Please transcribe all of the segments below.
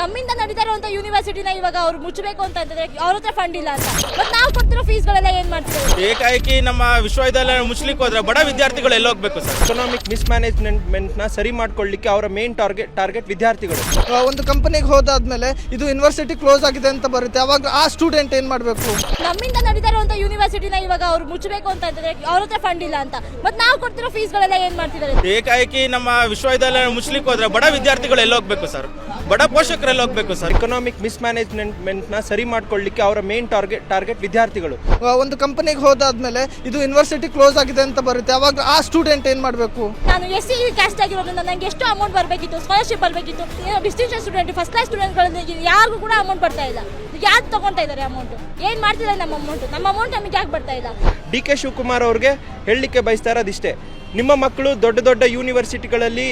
ನಮ್ಮಿಂದ ನಡೀತಾ ಇರುವಂತ ಯೂನಿವರ್ಸಿಟಿನ ಇವಾಗ ಅವ್ರು ಮುಚ್ಚಬೇಕು ಅಂತ ಅಂತಂದ್ರೆ ಅವ್ರ ಹತ್ರ ಫಂಡ್ ಇಲ್ಲ ಅಂತ. ಮತ್ತೆ ನಾವು ಕೊಡ್ತಿರೋ ಫೀಸ್ಗಳೆಲ್ಲ ಏನ್ ಮಾಡ್ತೀವಿ ಏಕಾಏಕಿ ನಮ್ಮ ವಿಶ್ವವಿದ್ಯಾಲಯ ಮುಚ್ಚಲಿಕ್ಕೆ ಹೋದ್ರೆ ಬಡ ವಿದ್ಯಾರ್ಥಿಗಳು ಎಲ್ಲ ಹೋಗ್ಬೇಕು ಸರ್? ಎಕನಾಮಿಕ್ ಮಿಸ್ ಮ್ಯಾನೇಜ್ಮೆಂಟ್ನ ಸರಿ ಮಾಡ್ಕೊಳ್ಳಿಕ್ಕೆ ಅವರ ಮೇನ್ ಟಾರ್ಗೆಟ್ ಟಾರ್ಗೆಟ್ ವಿದ್ಯಾರ್ಥಿಗಳು. ಒಂದು ಕಂಪನಿಗೆ ಹೋದಾದ್ಮೇಲೆ ಇದು ಯೂನಿವರ್ಸಿಟಿ ಕ್ಲೋಸ್ ಆಗಿದೆ ಅಂತ ಬರುತ್ತೆ. ಅವಾಗ ಆ ಸ್ಟೂಡೆಂಟ್ ಏನ್ ಮಾಡಬೇಕು? ನಮ್ಮಿಂದ ನಡೀತಾ ಇರುವಂತ ಯೂನಿವರ್ಸಿಟಿನ ಇವಾಗ ಅವ್ರು ಮುಚ್ಚಬೇಕು ಅಂತ ಅಂತಂದ್ರೆ ಅವ್ರ ಹತ್ರ ಫಂಡ್ ಇಲ್ಲ ಅಂತ. ಮತ್ತೆ ನಾವು ಕೊಡ್ತಿರೋ ಫೀಸ್ಗಳೆಲ್ಲ ಏನ್ ಮಾಡ್ತಿದ್ದಾರೆ? ಏಕಾಏಕಿ ನಮ್ಮ ವಿಶ್ವವಿದ್ಯಾಲಯ ಮುಚ್ಚಲಿಕ್ಕೆ ಹೋದ್ರೆ ಬಡ ವಿದ್ಯಾರ್ಥಿಗಳು ಎಲ್ಲ ಹೋಗ್ಬೇಕು ಸರ್? ಬಡ ಪೋಷಕರೆಲ್ಲ ಹೋಗ್ಬೇಕು ಸರ್. ಎಕನಾಮಿಕ್ ಮಿಸ್ಮ್ಯಾನೇಜ್ಮೆಂಟ್ನ ಸರಿ ಮಾಡ್ಕೊಳ್ಳಿಕ್ಕೆ ಅವರ ಮೇನ್ ಟಾರ್ಗೆಟ್ ಟಾರ್ಗೆಟ್ ವಿದ್ಯಾರ್ಥಿಗಳು. ಒಂದು ಕಂಪನಿಗೆ ಹೋದಾದ್ಮೇಲೆ ಇದು ಯೂನಿವರ್ಸಿಟಿ ಕ್ಲೋಸ್ ಆಗಿದೆ ಅಂತ ಬರುತ್ತೆ. ಅವಾಗ ಆ ಸ್ಟೂಡೆಂಟ್ ಏನ್ ಮಾಡಬೇಕು? ನಾನು ಎಸ್ ಸಿ ಕ್ಯಾಸ್ಟ್ ಆಗಿರೋದ್ರಿಂದ ನನಗೆ ಎಷ್ಟು ಅಮೌಂಟ್ ಬರಬೇಕಿತ್ತು? ಸ್ಕಾಲರ್ಶಿಪ್ ಬರಬೇಕಿತ್ತು? ಡಿಸ್ಟಿಂಕ್ಷನ್ ಸ್ಟೂಡೆಂಟ್ ಫಸ್ಟ್ ಕ್ಲಾಸ್ ಸ್ಟೂಡೆಂಟ್ಗಳಿಗೆ ಯಾರಿಗೂ ಕೂಡ ಅಮೌಂಟ್ ಬರ್ತಾ ಇಲ್ಲ. ಯಾರು ತಗೊಂತಾ ಇದ್ದಾರೆ ಅಮೌಂಟ್ ಏನ್ ಮಾಡ್ತಿದ್ದಾರೆ ನಮ್ಮ ಅಮೌಂಟ್ ನಮ್ಮ ಅಮೌಂಟ್ ನಮಗೆ ಯಾಕೆ ಬರ್ತಾ ಇಲ್ಲ? ಡಿ ಕೆ ಶಿವಕುಮಾರ್ ಅವ್ರಿಗೆ ಹೇಳಲಿಕ್ಕೆ ಬಯಸ್ತಾ ಇರೋದಿಷ್ಟೇ. ನಿಮ್ಮ ಮಕ್ಕಳು ದೊಡ್ಡ ದೊಡ್ಡ ಯೂನಿವರ್ಸಿಟಿಗಳಲ್ಲಿ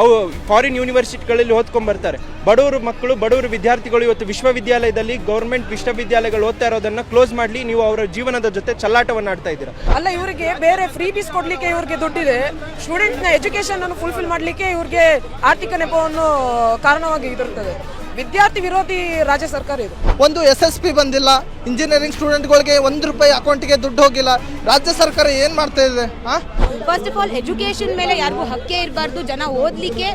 ಅವು ಫಾರಿನ್ ಯೂನಿವರ್ಸಿಟಿಗಳಲ್ಲಿ ಓದ್ಕೊಂಡ್ ಬರ್ತಾರೆ. ಬಡವರು ಮಕ್ಕಳು, ಬಡವರು ವಿದ್ಯಾರ್ಥಿಗಳು ಇವತ್ತು ವಿಶ್ವವಿದ್ಯಾಲಯದಲ್ಲಿ ಗೌರ್ಮೆಂಟ್ ವಿಶ್ವವಿದ್ಯಾಲಯಗಳು ಓದ್ತಾ ಇರೋದನ್ನ ಕ್ಲೋಸ್ ಮಾಡಲಿ, ನೀವು ಅವರ ಜೀವನದ ಜೊತೆ ಚಲ್ಲಾಟವನ್ನು ಆಡ್ತಾ ಇದ್ದೀರಾ? ಅಲ್ಲ, ಇವರಿಗೆ ಬೇರೆ ಫ್ರೀ ಬೀಸ್ ಕೊಡ್ಲಿಕ್ಕೆ ಇವ್ರಿಗೆ ದುಡ್ಡಿದೆ. ಸ್ಟೂಡೆಂಟ್ನ ಎಜುಕೇಶನ್ ಅನ್ನು ಫುಲ್ಫಿಲ್ ಮಾಡಲಿಕ್ಕೆ ಇವ್ರಿಗೆ ಆರ್ಥಿಕ ನೆಪವನ್ನು ಕಾರಣವಾಗಿ ಇದಿರ್ತದೆ ವಿದ್ಯಾರ್ಥಿ ವಿರೋಧಿ ರಾಜ್ಯ ಸರ್ಕಾರ ಇದು. ಒಂದು ಎಸ್ ಎಸ್ ಪಿ ಬಂದಿಲ್ಲ ಇಂಜಿನಿಯರಿಂಗ್ ಸ್ಟೂಡೆಂಟ್ಗಳಿಗೆ ಒಂದು ರೂಪಾಯಿ ಅಕೌಂಟಿಗೆ ದುಡ್ಡು ಹೋಗಿಲ್ಲ. ರಾಜ್ಯ ಸರ್ಕಾರ ಏನ್ ಮಾಡ್ತಾ ಇದೆ? ಫಸ್ಟ್ ಆಫ್ ಆಲ್ ಎಜುಕೇಶನ್ ಮೇಲೆ ಯಾರಿಗೂ ಹಕ್ಕೇ ಇರಬಾರ್ದು. ಜನ ಓದಲಿಕ್ಕೆ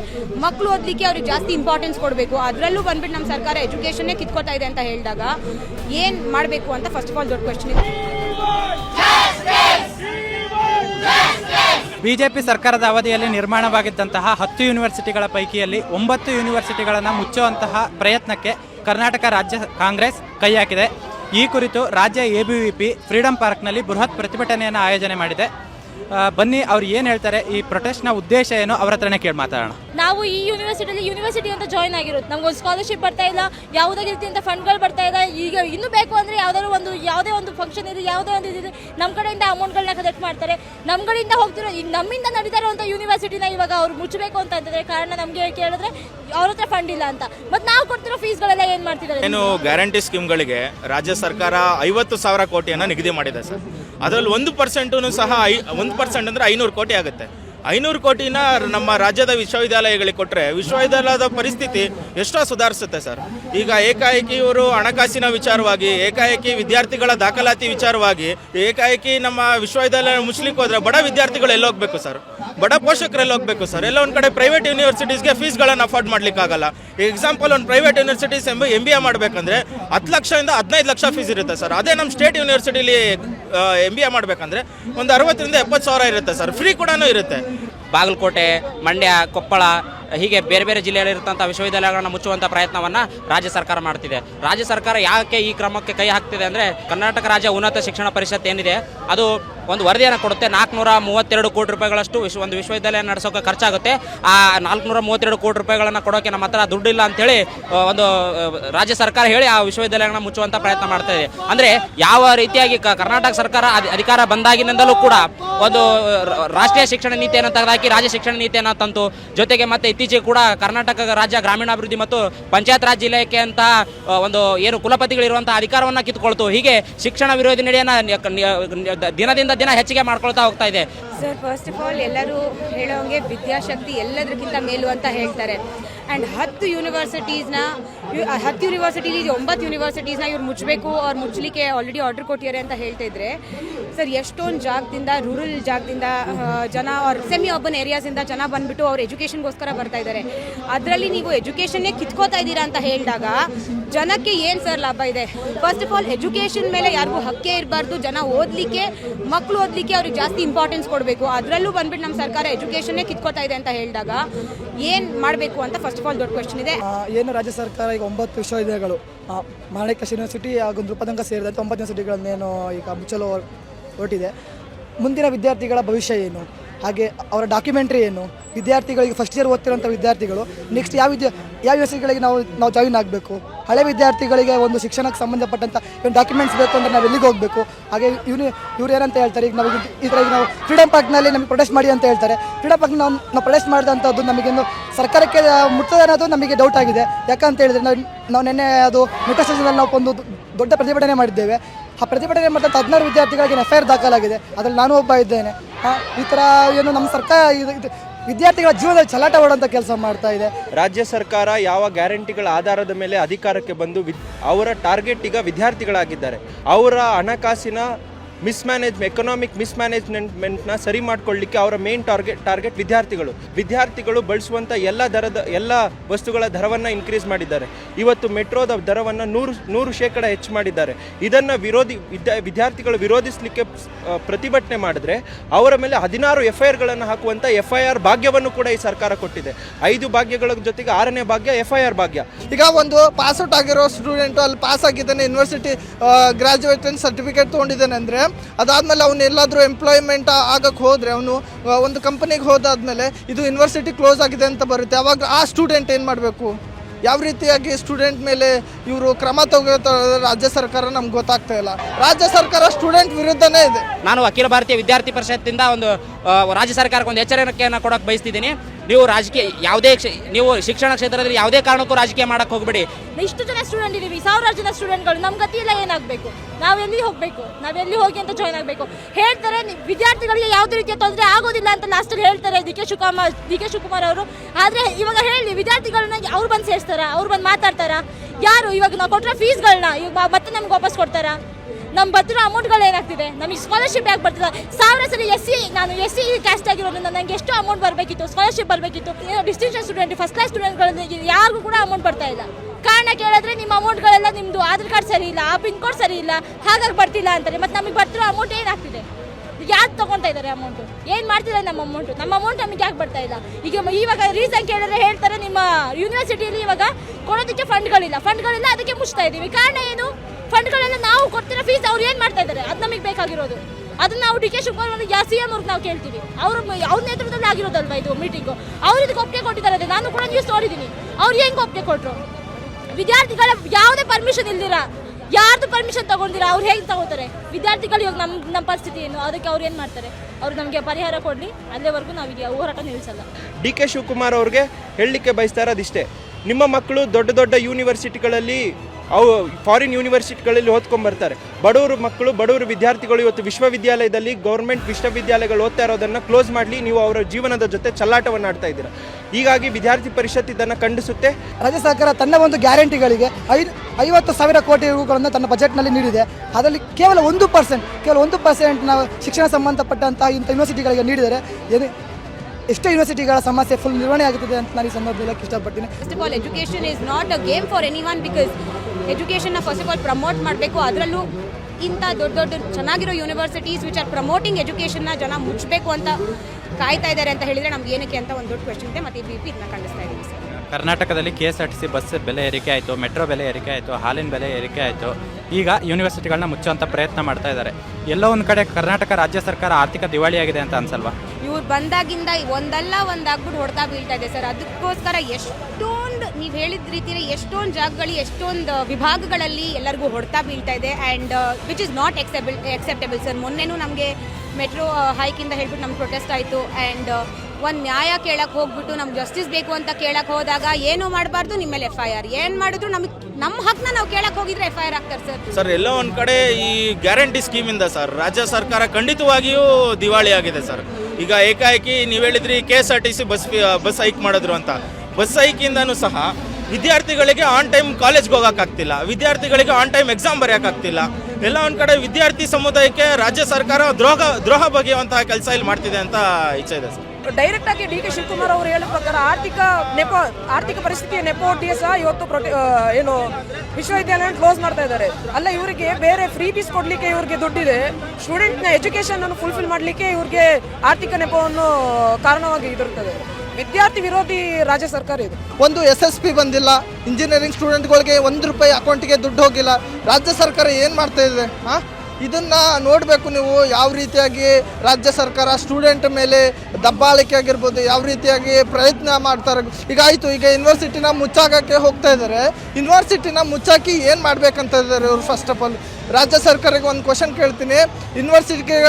ಮಕ್ಕಳು ಓದಲಿಕ್ಕೆ ಅವ್ರಿಗೆ ಜಾಸ್ತಿ ಇಂಪಾರ್ಟೆನ್ಸ್ ಕೊಡಬೇಕು. ಅದರಲ್ಲೂ ಬಂದ್ಬಿಟ್ಟು ನಮ್ಮ ಸರ್ಕಾರ ಎಜುಕೇಷನ್ನೇ ಕಿತ್ಕೋತಾ ಇದೆ ಅಂತ ಹೇಳಿದಾಗ ಏನು ಮಾಡಬೇಕು ಅಂತ ಫಸ್ಟ್ ಆಫ್ ಆಲ್ ದೊಡ್ಡ ಕ್ವಶನ್ ಇದೆ. ಬಿಜೆಪಿ ಸರ್ಕಾರದ ಅವಧಿಯಲ್ಲಿ ನಿರ್ಮಾಣವಾಗಿದ್ದಂತಹ ಹತ್ತು ಯೂನಿವರ್ಸಿಟಿಗಳ ಪೈಕಿಯಲ್ಲಿ ಒಂಬತ್ತು ಯೂನಿವರ್ಸಿಟಿಗಳನ್ನು ಮುಚ್ಚುವಂತಹ ಪ್ರಯತ್ನಕ್ಕೆ ಕರ್ನಾಟಕ ರಾಜ್ಯ ಕಾಂಗ್ರೆಸ್ ಕೈ ಹಾಕಿದೆ. ಈ ಕುರಿತು ರಾಜ್ಯ A B V P freedom ಪಾರ್ಕ್ನಲ್ಲಿ ಬೃಹತ್ ಪ್ರತಿಭಟನೆಯನ್ನು ಆಯೋಜನೆ ಮಾಡಿದೆ. ಬನ್ನಿ ಅವ್ರು ಏನು ಹೇಳ್ತಾರೆ? ಈ ಪ್ರೊಟೆಸ್ಟ್ನ ಉದ್ದೇಶ ಏನು? ಅವ್ರ ಹತ್ರನೇ ಕೇಳಿ ಮಾತಾಡೋಣ. ನಾವು ಈ ಯೂನಿವರ್ಸಿಟಿಯಲ್ಲಿ ಯೂನಿವರ್ಸಿಟಿ ಅಂತ ಜಾಯ್ನ್ ಆಗಿರೋದು. ನಮ್ಗೆ ಒಂದು ಸ್ಕಾಲರ್ಶಿಪ್ ಬರ್ತಾ ಇಲ್ಲ ಯಾವುದೇ ರೀತಿಯಿಂದ ಫಂಡ್ಗಳು ಬರ್ತಾ ಇಲ್ಲ. ಈಗ ಇನ್ನೂ ಬೇಕು ಅಂದರೆ ಯಾವ್ದಾದ್ರು ಒಂದು ಯಾವುದೇ ಒಂದು ಫಂಕ್ಷನ್ ಇದೆ ಯಾವುದೇ ಒಂದು ಇದಿದೆ ನಮ್ಮ ಕಡೆಯಿಂದ ಅಮೌಂಟ್ಗಳನ್ನ ಕಲೆಕ್ಟ್ ಮಾಡ್ತಾರೆ. ನಮ್ಮ ಕಡೆಯಿಂದ ಹೋಗ್ತಿರೋ ಈಗ ನಮ್ಮಿಂದ ನಡೀತಾ ಇರುವಂಥ ಯೂನಿವರ್ಸಿಟಿನ ಇವಾಗ ಅವ್ರು ಮುಚ್ಚಬೇಕು ಅಂತ ಅಂತಂದ್ರೆ ಕಾರಣ ನಮಗೆ ಕೇಳಿದ್ರೆ ಅವ್ರ ಹತ್ರ ಫಂಡ್ ಇಲ್ಲ ಅಂತ. ಮತ್ತೆ ನಾವು ಕೊಡ್ತಿರೋ ಫೀಸ್ಗಳೆಲ್ಲ ಏನು ಮಾಡ್ತಿದ್ದಾರೆ? ಏನು ಗ್ಯಾರಂಟಿ ಸ್ಕೀಮ್ಗಳಿಗೆ ರಾಜ್ಯ ಸರ್ಕಾರ ಐವತ್ತು ಸಾವಿರ ಕೋಟಿಯನ್ನು ನಿಗದಿ ಮಾಡಿದೆ ಸರ್. ಅದರಲ್ಲಿ ಒಂದು ಪರ್ಸೆಂಟೂ ಸಹ ಐ, ಒಂದು ಪರ್ಸೆಂಟ್ ಅಂದರೆ ಐನೂರು ಕೋಟಿ ಆಗುತ್ತೆ. ಐನೂರು ಕೋಟಿನ ನಮ್ಮ ರಾಜ್ಯದ ವಿಶ್ವವಿದ್ಯಾಲಯಗಳಿಗೆ ಕೊಟ್ಟರೆ ವಿಶ್ವವಿದ್ಯಾಲಯದ ಪರಿಸ್ಥಿತಿ ಎಷ್ಟೋ ಸುಧಾರಿಸುತ್ತೆ ಸರ್. ಈಗ ಏಕಾಏಕಿ ಇವರು ಹಣಕಾಸಿನ ವಿಚಾರವಾಗಿ, ಏಕಾಏಕಿ ವಿದ್ಯಾರ್ಥಿಗಳ ದಾಖಲಾತಿ ವಿಚಾರವಾಗಿ, ಏಕಾಏಕಿ ನಮ್ಮ ವಿಶ್ವವಿದ್ಯಾಲಯ ಮುಚ್ಲಿಕ್ಕೆ ಹೋದ್ರೆ ಬಡ ವಿದ್ಯಾರ್ಥಿಗಳು ಎಲ್ಲ ಹೋಗ್ಬೇಕು ಸರ್? ಬಡ ಪೋಷಕರೆಲ್ಲ ಹೋಗ್ಬೇಕು ಸರ್? ಎಲ್ಲ ಒಂದು ಕಡೆ ಪ್ರೈವೇಟ್ ಯೂನಿವರ್ಸಿಟೀಸ್ಗೆ ಫೀಸ್ಗಳನ್ನು ಅಫೋರ್ಡ್ ಮಾಡ್ಲಿಕ್ಕಾಗಲ್ಲ. ಎಕ್ಸಾಂಪಲ್ ಒಂದು ಪ್ರೈವೇಟ್ ಯೂನಿವರ್ಸಿಟೀಸ್ ಎಂಬ ಎಂ ಬಿ ಎ ಮಾಡಬೇಕಂದ್ರೆ ಹತ್ತು ಲಕ್ಷದಿಂದ ಹದಿನೈದು ಲಕ್ಷ ಫೀಸ್ ಇರುತ್ತೆ ಸರ್. ಅದೇ ನಮ್ಮ ಸ್ಟೇಟ್ ಯೂನಿವರ್ಸಿಟಿಲಿ ಎಂ ಬಿ ಎ ಮಾಡಬೇಕಂದ್ರೆ ಒಂದು ಅರವತ್ತರಿಂದ ಎಪ್ಪತ್ತು ಸಾವಿರ ಇರುತ್ತೆ ಸರ್. ಫ್ರೀ ಕೂಡ ಇರುತ್ತೆ. ಬಾಗಲಕೋಟೆ, ಮಂಡ್ಯ, ಕೊಪ್ಪಳ ಹೀಗೆ ಬೇರೆ ಬೇರೆ ಜಿಲ್ಲೆಯಲ್ಲಿರುವಂಥ ವಿಶ್ವವಿದ್ಯಾಲಯಗಳನ್ನು ಮುಚ್ಚುವಂಥ ಪ್ರಯತ್ನವನ್ನು ರಾಜ್ಯ ಸರ್ಕಾರ ಮಾಡ್ತಿದೆ. ರಾಜ್ಯ ಸರ್ಕಾರ ಯಾಕೆ ಈ ಕ್ರಮಕ್ಕೆ ಕೈ ಹಾಕ್ತಿದೆ ಅಂದರೆ ಕರ್ನಾಟಕ ರಾಜ್ಯ ಉನ್ನತ ಶಿಕ್ಷಣ ಪರಿಷತ್ ಏನಿದೆ, ಅದು ಒಂದು ವರದಿಯನ್ನು ಕೊಡುತ್ತೆ. ನಾಲ್ಕುನೂರ ಮೂವತ್ತೆರಡು ಕೋಟಿ ರೂಪಾಯಿಗಳಷ್ಟು ವಿಶ್ವ ಒಂದು ವಿಶ್ವವಿದ್ಯಾಲಯ ನಡೆಸೋಕೆ ಖರ್ಚಾಗುತ್ತೆ. ಆ ನಾಲ್ಕುನೂರ ಮೂವತ್ತೆರಡು ಕೋಟಿ ರೂಪಾಯಿಗಳನ್ನು ಕೊಡೋಕೆ ನಮ್ಮ ಹತ್ರ ದುಡ್ಡಿಲ್ಲ ಅಂತೇಳಿ ಒಂದು ರಾಜ್ಯ ಸರ್ಕಾರ ಹೇಳಿ ಆ ವಿಶ್ವವಿದ್ಯಾಲಯಗಳನ್ನ ಮುಚ್ಚುವಂಥ ಪ್ರಯತ್ನ ಮಾಡ್ತಾ ಇದೆ. ಅಂದರೆ ಯಾವ ರೀತಿಯಾಗಿ ಕರ್ನಾಟಕ ಸರ್ಕಾರ ಅಧಿ- ಅಧಿಕಾರ ಬಂದಾಗಿನಿಂದಲೂ ಕೂಡ ಒಂದು ರಾಷ್ಟ್ರೀಯ ಶಿಕ್ಷಣ ನೀತಿಯನ್ನು ತೆಗೆದಾಕಿ ರಾಜ್ಯ ಶಿಕ್ಷಣ ನೀತಿಯನ್ನು ತಂತು, ಜೊತೆಗೆ ಮತ್ತೆ ಇತ್ತೀಚೆಗೆ ಕೂಡ ಕರ್ನಾಟಕ ರಾಜ್ಯ ಗ್ರಾಮೀಣಾಭಿವೃದ್ಧಿ ಮತ್ತು ಪಂಚಾಯತ್ ರಾಜ್ ಇಲಾಖೆ ಅಂತ ಒಂದು ಏನು ಕುಲಪತಿಗಳಿರುವಂತಹ ಅಧಿಕಾರವನ್ನು ಕಿತ್ಕೊಳ್ತು. ಹೀಗೆ ಶಿಕ್ಷಣ ವಿರೋಧಿ ನಡೆಯನ್ನು ದಿನದಿಂದ ದಿನ ಹೆಚ್ಚಿಗೆ ಮಾಡ್ಕೊಳ್ತಾ ಹೋಗ್ತಾ ಇದೆ. ಸರ್ ಫಸ್ಟ್ ಆಫ್ ಆಲ್ ಎಲ್ಲರೂ ಹೇಳೋಂಗೆ ವಿದ್ಯಾಶಕ್ತಿ ಎಲ್ಲದಕ್ಕಿಂತ ಮೇಲು ಅಂತ ಹೇಳ್ತಾರೆ. ಆ್ಯಂಡ್ ಹತ್ತು ಯೂನಿವರ್ಸಿಟೀಸ್ನ ಹತ್ತು ಯೂನಿವರ್ಸಿಟಿಲಿ ಒಂಬತ್ತು ಯೂನಿವರ್ಸಿಟೀಸ್ನ ಇವ್ರು ಮುಚ್ಚಬೇಕು ಅವ್ರು ಮುಚ್ಚಲಿಕ್ಕೆ ಆಲ್ರೆಡಿ ಆರ್ಡರ್ ಕೊಟ್ಟಿದ್ದಾರೆ ಅಂತ ಹೇಳ್ತಾ ಇದ್ರೆ, ಸರ್, ಎಷ್ಟೊಂದು ಜಾಗದಿಂದ ರೂರಲ್ ಜಾಗದಿಂದ ಜನ ಅವ್ರ ಸೆಮಿ ಅರ್ಬನ್ ಏರಿಯಾಸಿಂದ ಜನ ಬಂದ್ಬಿಟ್ಟು ಅವ್ರು ಎಜುಕೇಷನ್ಗೋಸ್ಕರ ಬರ್ತಾ ಇದ್ದಾರೆ. ಅದರಲ್ಲಿ ನೀವು ಎಜುಕೇಷನ್ನೇ ಕಿತ್ಕೋತಾ ಇದ್ದೀರಾ ಅಂತ ಹೇಳಿದಾಗ ಜನಕ್ಕೆ ಏನು ಸರ್ ಲಾಭ ಇದೆ? ಫಸ್ಟ್ ಆಫ್ ಆಲ್ ಎಜುಕೇಷನ್ ಮೇಲೆ ಯಾರಿಗೂ ಹಕ್ಕೇ ಇರಬಾರ್ದು. ಜನ ಓದಲಿಕ್ಕೆ ಮಕ್ಕಳು ಓದಲಿಕ್ಕೆ ಅವ್ರಿಗೆ ಜಾಸ್ತಿ ಇಂಪಾರ್ಟೆನ್ಸ್ ಕೊಡಬೇಕು. ಅದರಲ್ಲೂ ಬಂದ್ಬಿಟ್ಟು ನಮ್ಮ ಸರ್ಕಾರ ಎಜುಕೇಷನ್ನೇ ಕಿತ್ಕೋತಾ ಇದೆ ಅಂತ ಹೇಳಿದಾಗ ಏನು ಮಾಡಬೇಕು ಅಂತ ಫಸ್ಟ್ ಆಫ್ ಆಲ್ ದೊಡ್ಡ ಕ್ವಶನ್ ಇದೆ. ಏನು ರಾಜ್ಯ ಸರ್ಕಾರ ಈಗ ಒಂಬತ್ತು ವಿಶ್ವವಿದ್ಯಾಲಯಗಳು. ಆ, ಮಾಣಿಕೇಶ್ ಯೂನಿವರ್ಸಿಟಿ ಹಾಗೂ ನೃಪದಂಗ ಸೇರಿದಂತೆ ಒಂಬತ್ತು ಯೂನಿವರ್ಸಿಟಿಗಳನ್ನೇನು ಈಗ ಮುಚ್ಚಲು ಹೊರ- ಹೊರಟಿದೆ. ಮುಂದಿನ ವಿದ್ಯಾರ್ಥಿಗಳ ಭವಿಷ್ಯ ಏನು? ಹಾಗೆ ಅವರ ಡಾಕ್ಯುಮೆಂಟ್ರಿ ಏನು? ವಿದ್ಯಾರ್ಥಿಗಳಿಗೆ ಫಸ್ಟ್ ಇಯರ್ ಓದ್ತಿರೋಂಥ ವಿದ್ಯಾರ್ಥಿಗಳು ನೆಕ್ಸ್ಟ್ ಯಾವ ವಿದ್ಯಾ ಯಾವ ಯೂನಿವರ್ಸಿಟಿಗಳಿಗೆ ನಾವು ನಾವು ಜಾಯಿನ್ ಆಗಬೇಕು? ಹಳೆ ವಿದ್ಯಾರ್ಥಿಗಳಿಗೆ ಒಂದು ಶಿಕ್ಷಣಕ್ಕೆ ಸಂಬಂಧಪಟ್ಟಂಥ ಏನು ಡಾಕ್ಯುಮೆಂಟ್ಸ್ ಬೇಕು ಅಂದರೆ ನಾವು ಎಲ್ಲಿಗೆ ಹೋಗಬೇಕು? ಹಾಗೆ ಇವನು ಇವ್ರು ಏನಂತ ಹೇಳ್ತಾರೆ? ಈಗ ಈ ಥರ ಈಗ ನಾವು ಫ್ರೀಡಮ್ ಪಾರ್ಕ್ನಲ್ಲಿ ನಮಗೆ ಪ್ರೊಟೆಸ್ಟ್ ಮಾಡಿ ಅಂತ ಹೇಳ್ತಾರೆ. ಫ್ರೀಡಮ್ ಪಾರ್ಕ್ ನಾವು ನಾವು ಪ್ರೊಟೆಸ್ಟ್ ಮಾಡಿದಂಥದ್ದು ನಮಗೇನು ಸರ್ಕಾರಕ್ಕೆ ಮುಟ್ಟದೆ ಅನ್ನೋದು ನಮಗೆ ಡೌಟ್ ಆಗಿದೆ. ಯಾಕಂತ ಹೇಳಿದ್ರೆ ನಾವು ನಾವು ನಿನ್ನೆ ಅದು ಮೆಟ್ರೋ ಸ್ಟೇಷನಲ್ಲಿ ನಾವು ಒಂದು ದೊಡ್ಡ ಪ್ರತಿಭಟನೆ ಮಾಡಿದ್ದೇವೆ. ಆ ಪ್ರತಿಭಟನೆ ಮಾಡಿದಂಥ ಹದಿನಾರು ವಿದ್ಯಾರ್ಥಿಗಳಿಗೆ ಎಫ್ ಐ ಆರ್ ದಾಖಲಾಗಿದೆ. ಅದರಲ್ಲಿ ನಾನು ಒಬ್ಬ ಇದ್ದೇನೆ. ಈ ಥರ ಏನು ನಮ್ಮ ಸರ್ಕಾರ ಇದು ವಿದ್ಯಾರ್ಥಿಗಳ ಜೀವನದಲ್ಲಿ ಚಲಾಟ ಕೆಲಸ ಮಾಡ್ತಾ ಇದೆ. ರಾಜ್ಯ ಸರ್ಕಾರ ಯಾವ ಗ್ಯಾರಂಟಿಗಳ ಆಧಾರದ ಮೇಲೆ ಅಧಿಕಾರಕ್ಕೆ ಬಂದು ಅವರ ಟಾರ್ಗೆಟ್ ಈಗ ವಿದ್ಯಾರ್ಥಿಗಳಾಗಿದ್ದಾರೆ. ಅವರ ಹಣಕಾಸಿನ ಮಿಸ್ಮ್ಯಾನೇಜ್ ಎಕನಾಮಿಕ್ ಮಿಸ್ಮ್ಯಾನೇಜ್ಮೆಂಟ್ನ ಸರಿ ಮಾಡ್ಕೊಳ್ಳಿಕ್ಕೆ ಅವರ ಮೇನ್ ಟಾರ್ಗೆಟ್ ಟಾರ್ಗೆಟ್ ವಿದ್ಯಾರ್ಥಿಗಳು. ವಿದ್ಯಾರ್ಥಿಗಳು ಬಳಸುವಂಥ ಎಲ್ಲ ದರದ, ಎಲ್ಲ ವಸ್ತುಗಳ ದರವನ್ನು ಇನ್ಕ್ರೀಸ್ ಮಾಡಿದ್ದಾರೆ. ಇವತ್ತು ಮೆಟ್ರೋದ ದರವನ್ನು ನೂರು ನೂರು ಶೇಕಡ ಹೆಚ್ಚು ಮಾಡಿದ್ದಾರೆ. ಇದನ್ನು ವಿರೋಧಿ, ವಿದ್ಯಾ, ವಿದ್ಯಾರ್ಥಿಗಳು ವಿರೋಧಿಸಲಿಕ್ಕೆ ಪ್ರತಿಭಟನೆ ಮಾಡಿದ್ರೆ ಅವರ ಮೇಲೆ ಹದಿನಾರು ಎಫ್ ಐ ಆರ್ಗಳನ್ನು ಹಾಕುವಂಥ ಎಫ್ ಐ ಆರ್ ಭಾಗ್ಯವನ್ನು ಕೂಡ ಈ ಸರ್ಕಾರ ಕೊಟ್ಟಿದೆ. ಐದು ಭಾಗ್ಯಗಳ ಜೊತೆಗೆ ಆರನೇ ಭಾಗ್ಯ ಎಫ್ ಐ ಆರ್ ಭಾಗ್ಯ. ಈಗ ಒಂದು ಪಾಸ್ಔಟ್ ಆಗಿರೋ ಸ್ಟೂಡೆಂಟು ಅಲ್ಲಿ ಪಾಸ್ ಆಗಿದ್ದಾನೆ ಯೂನಿವರ್ಸಿಟಿ ಗ್ರಾಜುಯೇಟ್ ಸರ್ಟಿಫಿಕೇಟ್ ತೊಗೊಂಡಿದ್ದಾನೆ ಅಂದರೆ ಅದಾದಮೇಲೆ ಅವನು ಎಲ್ಲಾದರೂ ಎಂಪ್ಲಾಯ್ಮೆಂಟ್ ಆಗಕ್ಕೆ ಹೋದರೆ ಅವನು ಒಂದು ಕಂಪನಿಗೆ ಹೋದಾದಮೇಲೆ ಇದು ಯೂನಿವರ್ಸಿಟಿ ಕ್ಲೋಸ್ ಆಗಿದೆ ಅಂತ ಬರುತ್ತೆ. ಅವಾಗ ಆ ಸ್ಟೂಡೆಂಟ್ ಏನು ಮಾಡಬೇಕು? ಯಾವ ರೀತಿಯಾಗಿ ಸ್ಟೂಡೆಂಟ್ ಮೇಲೆ ಇವರು ಕ್ರಮ ತಗೋತಾರೆ ರಾಜ್ಯ ಸರ್ಕಾರ ನಮ್ಗೆ ಗೊತ್ತಾಗ್ತಾ ಇಲ್ಲ. ರಾಜ್ಯ ಸರ್ಕಾರ ಸ್ಟೂಡೆಂಟ್ ವಿರುದ್ಧನೇ ಇದೆ. ನಾನು ಅಖಿಲ ಭಾರತೀಯ ವಿದ್ಯಾರ್ಥಿ ಪರಿಷತ್ತಿಂದ ಒಂದು ರಾಜ್ಯ ಸರ್ಕಾರಕ್ಕೆ ಒಂದು ಎಚ್ಚರಿಕೆಯನ್ನು ಕೊಡೋಕೆ ಬಯಸ್ತಿದ್ದೀನಿ. ನೀವು ರಾಜಕೀಯ ಯಾವುದೇ ನೀವು ಶಿಕ್ಷಣ ಕ್ಷೇತ್ರದಲ್ಲಿ ಯಾವುದೇ ಕಾರಣಕ್ಕೂ ರಾಜಕೀಯ ಮಾಡಕ್ಕೆ ಹೋಗಬೇಡಿ. ಇಷ್ಟು ಜನ ಸ್ಟೂಡೆಂಟ್ ಇದೀವಿ ಸಾವಿರಾರು ಜನ ಸ್ಟೂಡೆಂಟ್ಗಳು ನಮ್ಮ ಗತಿ ಎಲ್ಲ ಏನಾಗಬೇಕು? ನಾವು ಎಲ್ಲಿ ಹೋಗಬೇಕು? ನಾವು ಎಲ್ಲಿ ಹೋಗಿ ಅಂತ ಜಾಯ್ನ್ ಆಗಬೇಕು? ಹೇಳ್ತಾರೆ ವಿದ್ಯಾರ್ಥಿಗಳಿಗೆ ಯಾವುದೇ ರೀತಿಯ ತೊಂದರೆ ಆಗೋದಿಲ್ಲ ಅಂತ ಲಾಸ್ಟಲ್ಲಿ ಹೇಳ್ತಾರೆ D K Shivakumar, D K Shivakumar ಅವರು. ಆದರೆ ಇವಾಗ ಹೇಳಿ, ವಿದ್ಯಾರ್ಥಿಗಳನ್ನ ಅವ್ರು ಬಂದು ಸೇರಿಸ್ತಾರ? ಅವ್ರು ಬಂದು ಮಾತಾಡ್ತಾರಾ? ಯಾರು? ಇವಾಗ ನಾವು ಕೊಟ್ಟರೆ ಫೀಸ್ಗಳನ್ನ ಇವಾಗ ಮತ್ತೆ ನಮ್ಗೆ ವಾಪಸ್ ಕೊಡ್ತಾರಾ? ನಮ್ಮ ಬರ್ತಿರೋ ಅಮೌಂಟ್ಗಳು ಏನಾಗ್ತಿದೆ? ನಮಗೆ ಸ್ಕಾಲರ್ಶಿಪ್ ಯಾಕೆ ಬರ್ತಿಲ್ಲ? ಸಾವಿರ ಸರಿ ಎಸ್ ಸಿ ನಾನು ಎಸ್ ಸಿ ಕ್ಯಾಸ್ಟ್ ಆಗಿರೋದ್ರಿಂದ ನನಗೆ ಎಷ್ಟು ಅಮೌಂಟ್ ಬರಬೇಕಿತ್ತು ಸ್ಕಾಲರ್ಶಿಪ್ ಬರಬೇಕಿತ್ತು. ಡಿಸ್ಟಿಂಕ್ಷನ್ ಸ್ಟೂಡೆಂಟ್ ಫಸ್ಟ್ ಕ್ಲಾಸ್ ಸ್ಟೂಡೆಂಟ್ಗಳಲ್ಲಿ ಯಾರಿಗೂ ಕೂಡ ಅಮೌಂಟ್ ಬರ್ತಾ ಇಲ್ಲ. ಕಾರಣ ಕೇಳಿದ್ರೆ ನಿಮ್ಮ ಅಮೌಂಟ್ಗಳೆಲ್ಲ ನಿಮ್ಮದು ಆಧಾರ್ ಕಾರ್ಡ್ ಸರಿ ಇಲ್ಲ, ಆ ಪಿನ್ ಕೋಡ್ ಸರಿ ಇಲ್ಲ, ಹಾಗಾಗಿ ಬರ್ತಿಲ್ಲ ಅಂತಾರೆ. ಮತ್ತು ನಮಗೆ ಬರ್ತಿರೋ ಅಮೌಂಟ್ ಏನಾಗ್ತಿದೆ? ಯಾಕೆ ತೊಗೊಳ್ತಾ ಇದ್ದಾರೆ ಅಮೌಂಟು ಏನು ಮಾಡ್ತಿದ್ದಾರೆ ನಮ್ಮ ಅಮೌಂಟು ನಮ್ಮ ಅಮೌಂಟ್ ನಮಗೆ ಯಾಕೆ ಬರ್ತಾ ಇಲ್ಲ? ಈಗ ಇವಾಗ ರೀಸನ್ ಕೇಳಿದ್ರೆ ಹೇಳ್ತಾರೆ ನಿಮ್ಮ ಯೂನಿವರ್ಸಿಟಿಯಲ್ಲಿ ಇವಾಗ ಕೊಡೋದಕ್ಕೆ ಫಂಡ್ಗಳಿಲ್ಲ ಫಂಡ್ಗಳಿಲ್ಲ ಅದಕ್ಕೆ ಮುಚ್ತಾ ಇದ್ದೀವಿ ಕಾರಣ ಏನು? ಫಂಡ್ಗಳೆಲ್ಲ ನಾವು ಕೊಡ್ತಿರೋ ಫೀಸ್ ಅವ್ರು ಏನು ಮಾಡ್ತಾ ಇದ್ದಾರೆ ಅದು ನಮಗೆ ಬೇಕಾಗಿರೋದು. ಅದನ್ನ ನಾವು ಡಿ ಕೆ ಶಿವಕುಮಾರ್ ಯಾ ಸಿ ಎಂ ಅವ್ರಿಗೆ ನಾವು ಕೇಳ್ತೀವಿ. ಅವ್ರ ಅವ್ರ ನೇತೃತ್ವದಲ್ಲಿ ಆಗಿರೋದಲ್ವಾ ಇದು ಮೀಟಿಂಗು ಅವ್ರ ಇದಕ್ಕೆ ಒಪ್ಪಿಗೆ ಕೊಟ್ಟಿದ್ದಾರೆ ನಾನು ಕೂಡ ನ್ಯೂಸ್ ನೋಡಿದ್ದೀನಿ. ಅವ್ರು ಹೆಂಗೆ ಒಪ್ಪಿಗೆ ಕೊಟ್ಟರು ವಿದ್ಯಾರ್ಥಿಗಳ ಯಾವುದೇ ಪರ್ಮಿಷನ್ ಇಲ್ದಿರ, ಯಾರ್ದು ಪರ್ಮಿಷನ್ ತಗೊಂಡಿರ ಅವ್ರು ಹೇಗೆ ತಗೋತಾರೆ? ವಿದ್ಯಾರ್ಥಿಗಳು ಇವಾಗ ನಮ್ಮ ನಮ್ಮ ಪರಿಸ್ಥಿತಿ ಏನು? ಅದಕ್ಕೆ ಅವ್ರು ಏನು ಮಾಡ್ತಾರೆ? ಅವ್ರು ನಮಗೆ ಪರಿಹಾರ ಕೊಡಲಿ. ಅಲ್ಲಿವರೆಗೂ ನಾವೀಗ ಹೋರಾಟ ನಿಲ್ಲಿಸಲ್ಲ. ಡಿ ಕೆ ಶಿವಕುಮಾರ್ ಅವ್ರಿಗೆ ಹೇಳಲಿಕ್ಕೆ ಬಯಸ್ತಾ ಇರೋದಿಷ್ಟೇ ನಿಮ್ಮ ಮಕ್ಕಳು ದೊಡ್ಡ ದೊಡ್ಡ ಯೂನಿವರ್ಸಿಟಿಗಳಲ್ಲಿ ಅವು ಫಾರಿನ್ ಯೂನಿವರ್ಸಿಟಿಗಳಲ್ಲಿ ಓದ್ಕೊಂಡ್ಬರ್ತಾರೆ ಬಡವರು ಮಕ್ಕಳು ಬಡವರು ವಿದ್ಯಾರ್ಥಿಗಳು ಇವತ್ತು ವಿಶ್ವವಿದ್ಯಾಲಯದಲ್ಲಿ ಗೌರ್ಮೆಂಟ್ ವಿಶ್ವವಿದ್ಯಾಲಯಗಳು ಓದ್ತಾ ಇರೋದನ್ನು ಕ್ಲೋಸ್ ಮಾಡಲಿ ನೀವು ಅವರ ಜೀವನದ ಜೊತೆ ಚಲ್ಲಾಟವನ್ನು ಆಡ್ತಾ ಇದ್ದೀರಾ. ಹೀಗಾಗಿ ವಿದ್ಯಾರ್ಥಿ ಪರಿಷತ್ ಇದನ್ನು ಖಂಡಿಸುತ್ತೆ. ರಾಜ್ಯ ಸರ್ಕಾರ ತನ್ನ ಒಂದು ಗ್ಯಾರಂಟಿಗಳಿಗೆ ಐದು ಐವತ್ತು ಸಾವಿರ ಕೋಟಿ ರೂಗಳನ್ನು ತನ್ನ ಬಜೆಟ್ನಲ್ಲಿ ನೀಡಿದೆ. ಅದರಲ್ಲಿ ಕೇವಲ ಒಂದು ಪರ್ಸೆಂಟ್ ಕೇವಲ ಒಂದು ಪರ್ಸೆಂಟ್ ನಾವು ಶಿಕ್ಷಣ ಸಂಬಂಧಪಟ್ಟಂತಹ ಇಂಥ ಯೂನಿವರ್ಸಿಟಿಗಳಿಗೆ ನೀಡಿದರೆ ಏನು ಎಷ್ಟೋ ಯೂನಿವರ್ಸಿಟಿಗಳ ಸಮಸ್ಯೆ ಫುಲ್ ನಿರ್ವಹಣೆ ಆಗುತ್ತದೆ ಅಂತ ನಾನು ಈ ಸಂದರ್ಭದಲ್ಲಿ ಇಷ್ಟಪಡ್ತೀನಿ. First of all education is not a game for any one because ಎಜುಕೇಷನ್ನ first of all promote ಮಾಡಬೇಕು. ಅದರಲ್ಲೂ ಇಂಥ ದೊಡ್ಡ ದೊಡ್ಡ ಚೆನ್ನಾಗಿರೋ ಯೂನಿವರ್ಸಿಟೀಸ್ ವಿಚ್ ಆರ್ ಪ್ರಮೋಟಿಂಗ್ ಎಜುಕೇಷನ್ನ ಜನ ಮುಚ್ಚಬೇಕು ಅಂತ ಕಾಯ್ತಾ ಇದ್ದಾರೆ ಅಂತ ಹೇಳಿದರೆ ನಮ್ಗೆ ಏನಕ್ಕೆ ಅಂತ ಒಂದು ದೊಡ್ಡ ಕ್ವಶನ್ ಇದೆ. ಮತ್ತು ಈ ಬಿ ಪಿ ಇದನ್ನ ಖಂಡಿಸ್ತಾ ಇದ್ದೀವಿ ಸರ್. ಕರ್ನಾಟಕದಲ್ಲಿ K S R T C bus ಬೆಲೆ ಏರಿಕೆ ಆಯಿತು ಮೆಟ್ರೋ ಬೆಲೆ ಏರಿಕೆ ಆಯಿತು ಹಾಲಿನ ಬೆಲೆ ಏರಿಕೆ ಆಯಿತು. ಈಗ ಯೂನಿವರ್ಸಿಟಿಗಳನ್ನ ಮುಚ್ಚುವಂಥ ಪ್ರಯತ್ನ ಮಾಡ್ತಾ ಇದ್ದಾರೆ ಎಲ್ಲೋ ಒಂದು ಕಡೆ ಕರ್ನಾಟಕ ರಾಜ್ಯ ಸರ್ಕಾರ ಆರ್ಥಿಕ ದಿವಾಳಿಯಾಗಿದೆ ಅಂತ ಅನ್ಸಲ್ವಾ? ಇವ್ರು ಬಂದಾಗಿಂದ ಒಂದಲ್ಲ ಒಂದಾಗ್ಬಿಟ್ಟು ಹೊಡ್ತಾ ಬೀಳ್ತಾ ಇದೆ ಸರ್. ಅದಕ್ಕೋಸ್ಕರ ಎಷ್ಟೊಂದು ನೀವು ಹೇಳಿದ ರೀತಿಯಲ್ಲಿ ಎಷ್ಟೊಂದು ಜಾಗಗಳು ಎಷ್ಟೊಂದು ವಿಭಾಗಗಳಲ್ಲಿ ಎಲ್ಲರಿಗೂ ಹೊಡ್ತಾ ಬೀಳ್ತಾ ಇದೆ. And which is not acceptable acceptable sir ಮೊನ್ನೆನೂ ನಮಗೆ ಮೆಟ್ರೋ ಹೈಕಿಂದ ಹೇಳ್ಬಿಟ್ಟು ನಮ್ಗೆ ಪ್ರೊಟೆಸ್ಟ್ ಆಯಿತು. ಆ್ಯಂಡ್ ಒಂದು ನ್ಯಾಯ ಕೇಳಕ್ಕೆ ಹೋಗ್ಬಿಟ್ಟು ನಮ್ಗೆ ಜಸ್ಟಿಸ್ ಬೇಕು ಅಂತ ಕೇಳಕ್ಕೆ ಹೋದಾಗ ಏನು ಮಾಡಬಾರ್ದು ನಿಮ್ಮ ಮೇಲೆ ಎಫ್ ಐ ಆರ್ ಏನು ಮಾಡಿದ್ರು ನಮಗೆ ನಮ್ಮ ಹಕ್ಕನ್ನ ನಾವು ಕೇಳಕ್ಕೆ ಹೋಗಿದ್ರೆ ಎಫ್ ಐ ಆರ್ ಆಗ್ತಾರೆ ಸರ್ ಸರ್ ಎಲ್ಲೋ ಒಂದು ಕಡೆ ಈ ಗ್ಯಾರಂಟಿ ಸ್ಕೀಮಿಂದ ಸರ್ ರಾಜ್ಯ ಸರ್ಕಾರ ಖಂಡಿತವಾಗಿಯೂ ದಿವಾಳಿ ಆಗಿದೆ ಸರ್ ಈಗ ಏಕಾಏಕಿ ನೀವು ಹೇಳಿದ್ರಿ K S R T C bus bus hike ಮಾಡಿದ್ರು ಅಂತ. ಬಸ್ ಐಕಿಯಿಂದನೂ ಸಹ ವಿದ್ಯಾರ್ಥಿಗಳಿಗೆ ಆನ್ ಟೈಮ್ ಕಾಲೇಜ್ಗೆ ಹೋಗೋಕ್ಕಾಗ್ತಿಲ್ಲ. ವಿದ್ಯಾರ್ಥಿಗಳಿಗೆ ಆನ್ ಟೈಮ್ ಎಕ್ಸಾಮ್ ಬರೆಯೋಕ್ಕಾಗ್ತಿಲ್ಲ. ಎಲ್ಲ ಒಂದು ಕಡೆ ವಿದ್ಯಾರ್ಥಿ ಸಮುದಾಯಕ್ಕೆ ರಾಜ್ಯ ಸರ್ಕಾರ ದ್ರೋಹ ದ್ರೋಹ ಬಗೆಯುವಂತಹ ಕೆಲಸ ಇಲ್ಲಿ ಮಾಡ್ತಿದೆ ಅಂತ ಇಚ್ಛೆ ಇದೆ ಸರ್. ಡೈರೆಕ್ಟ್ ಆಗಿ ಡಿ ಕೆ ಶಿವಕುಮಾರ್ ಅವರು ಹೇಳಿದ ಪ್ರಕಾರ ಆರ್ಥಿಕ ನೆಪ, ಆರ್ಥಿಕ ಪರಿಸ್ಥಿತಿಯ ನೆಪೊಟ್ಟಿಗೆ ಸಹ ಇವತ್ತು ಏನು ವಿಶ್ವವಿದ್ಯಾಲಯ ಕ್ಲೋಸ್ ಮಾಡ್ತಾ ಇದ್ದಾರೆ. ಅಲ್ಲ, ಇವರಿಗೆ ಬೇರೆ ಫ್ರೀ ಫೀಸ್ ಕೊಡಲಿಕ್ಕೆ ಇವರಿಗೆ ದುಡ್ಡಿದೆ. ಸ್ಟೂಡೆಂಟ್ನ ಎಜುಕೇಶನ್ ಅನ್ನು ಫುಲ್ಫಿಲ್ ಮಾಡಲಿಕ್ಕೆ ಇವರಿಗೆ ಆರ್ಥಿಕ ನೆಪವನ್ನು ಕಾರಣವಾಗಿ ಇದಿರುತ್ತದೆ ವಿದ್ಯಾರ್ಥಿ ವಿರೋಧಿ ರಾಜ್ಯ ಸರ್ಕಾರ ಇದು. ಒಂದು ಎಸ್ ಎಸ್ ಪಿ ಬಂದಿಲ್ಲ ಇಂಜಿನಿಯರಿಂಗ್ ಸ್ಟೂಡೆಂಟ್ಗಳಿಗೆ ಒಂದು ರೂಪಾಯಿ ಅಕೌಂಟಿಗೆ ದುಡ್ಡು ಹೋಗಿಲ್ಲ. ರಾಜ್ಯ ಸರ್ಕಾರ ಏನು ಮಾಡ್ತಾ ಇದೆ? ಹಾಂ ಇದನ್ನ ನೋಡಬೇಕು ನೀವು, ಯಾವ ರೀತಿಯಾಗಿ ರಾಜ್ಯ ಸರ್ಕಾರ ಸ್ಟೂಡೆಂಟ್ ಮೇಲೆ ದಬ್ಬಾಳಿಕೆ ಆಗಿರ್ಬೋದು, ಯಾವ ರೀತಿಯಾಗಿ ಪ್ರಯತ್ನ ಮಾಡ್ತಾರೆ. ಈಗ ಆಯಿತು, ಈಗ ಯೂನಿವರ್ಸಿಟಿನ ಮುಚ್ಚಾಕಕ್ಕೆ ಹೋಗ್ತಾ ಇದ್ದಾರೆ. ಯೂನಿವರ್ಸಿಟಿನ ಮುಚ್ಚಾಕಿ ಏನು ಮಾಡ್ಬೇಕಂತ ಇದ್ದಾರೆ ಇವರು ಫಸ್ಟ್ ಆಫ್ ಆಲ್ ರಾಜ್ಯ ಸರ್ಕಾರಕ್ಕೆ ಒಂದು ಕ್ವಶನ್ ಕೇಳ್ತೀನಿ. ಯೂನಿವರ್ಸಿಟಿಗೆ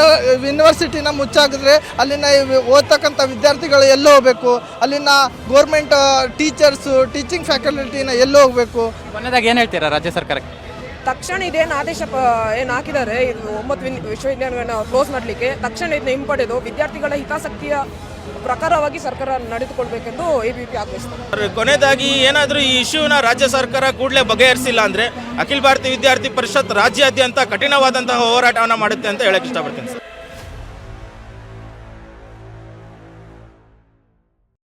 ಯೂನಿವರ್ಸಿಟಿನ ಮುಚ್ಚಾಕಿದ್ರೆ ಅಲ್ಲಿನ ಓದ್ತಕ್ಕಂಥ ವಿದ್ಯಾರ್ಥಿಗಳು ಎಲ್ಲೋ ಹೋಗ್ಬೇಕು? ಅಲ್ಲಿನ ಗೋರ್ಮೆಂಟ್ ಟೀಚರ್ಸು ಟೀಚಿಂಗ್ ಫ್ಯಾಕಲ್ಟಿನ ಎಲ್ಲೋ ಹೋಗಬೇಕು? ಮೊನ್ನೆದಾಗ ಏನು ಹೇಳ್ತೀರಾ ರಾಜ್ಯ ಸರ್ಕಾರಕ್ಕೆ? ತಕ್ಷಣ ಇದೇನು ಆದೇಶ ಪ- ಏನು ಹಾಕಿದ್ದಾರೆ? ಇದು ಒಂಬತ್ತು ವಿನ್- ವಿಶ್ವವಿದ್ಯಾಲಯಗಳನ್ನ ಕ್ಲೋಸ್ ಮಾಡಲಿಕ್ಕೆ ತಕ್ಷಣ ಇದನ್ನ ಹಿಂಪಡೆದು ವಿದ್ಯಾರ್ಥಿಗಳ ಹಿತಾಸಕ್ತಿಯ ಪ್ರಕಾರವಾಗಿ ಸರ್ಕಾರ ನಡೆದುಕೊಳ್ಬೇಕೆಂದು ಎ ಬಿ ಪಿ ಆಗ್ರಹಿಸ್ತಾರೆ. ಕೊನೆಯದಾಗಿ ಏನಾದರೂ ಈ ಇಶ್ಯೂನ ರಾಜ್ಯ ಸರ್ಕಾರ ಕೂಡಲೇ ಬಗೆಹರಿಸಿಲ್ಲ ಅಂದರೆ ಅಖಿಲ ಭಾರತೀಯ ವಿದ್ಯಾರ್ಥಿ ಪರಿಷತ್ ರಾಜ್ಯಾದ್ಯಂತ ಕಠಿಣವಾದಂತಹ ಹೋರಾಟವನ್ನು ಮಾಡುತ್ತೆ ಅಂತ ಹೇಳಕ್ಕೆ ಇಷ್ಟಪಡ್ತೀನಿ ಸರ್.